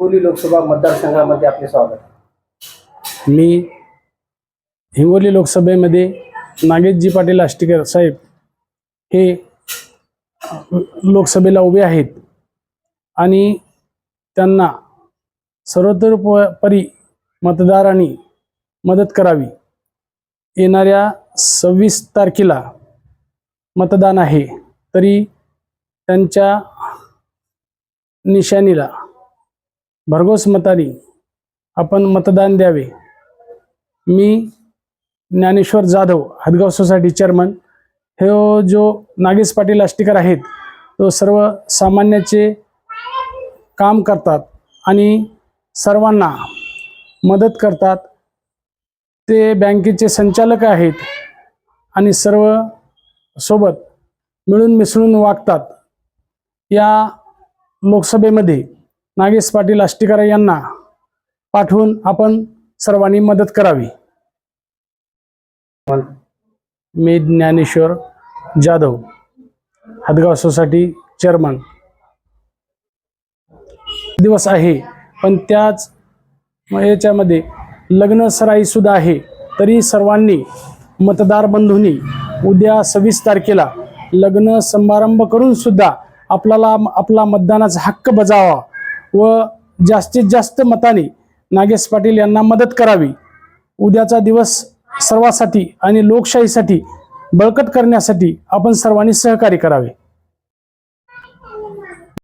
हिंगोली लोकसभा मतदारसंघामध्ये आपले स्वागत मी हिंगोली लोकसभेमध्ये नागेशजी पाटील आष्टीकर साहेब हे लोकसभेला उभे आहेत आणि त्यांना सर्वतोपरी मतदारांनी मदत करावी. येणाऱ्या सव्वीस तारखेला मतदान आहे तरी त्यांच्या निशाणीला भरघोस मताने आपण मतदान द्यावे. मी ज्ञानेश्वर जाधव हदगाव सोसायटी चेअरमन. हे हो जो नागेश पाटील आष्टीकर आहेत तो सर्व सामान्याचे काम करतात आणि सर्वांना मदत करतात. ते बँकेचे संचालक आहेत आणि सर्व सोबत मिळून मिसळून वागतात. या लोकसभेमध्ये नागेश पाटील आष्टीकर यांना पाठवून आपण सर्वांनी मदत करावी. मी ज्ञानेश्वर जाधव हदगाव सोसायटी चेअरमन. दिवस आहे पण त्याच याच्यामध्ये लग्न सराई सुद्धा आहे तरी सर्वांनी मतदार बंधूंनी उद्या सव्वीस तारखेला लग्न समारंभ करून सुद्धा आपल्याला आपला मतदानाचा हक्क बजावा. व जास्तीत जास्त मताने नागेश पाटील यांना मदत करावी. उद्याचा दिवस सर्वासाठी आणि लोकशाहीसाठी बळकट करण्यासाठी आपण सर्वांनी सहकार्य करावे.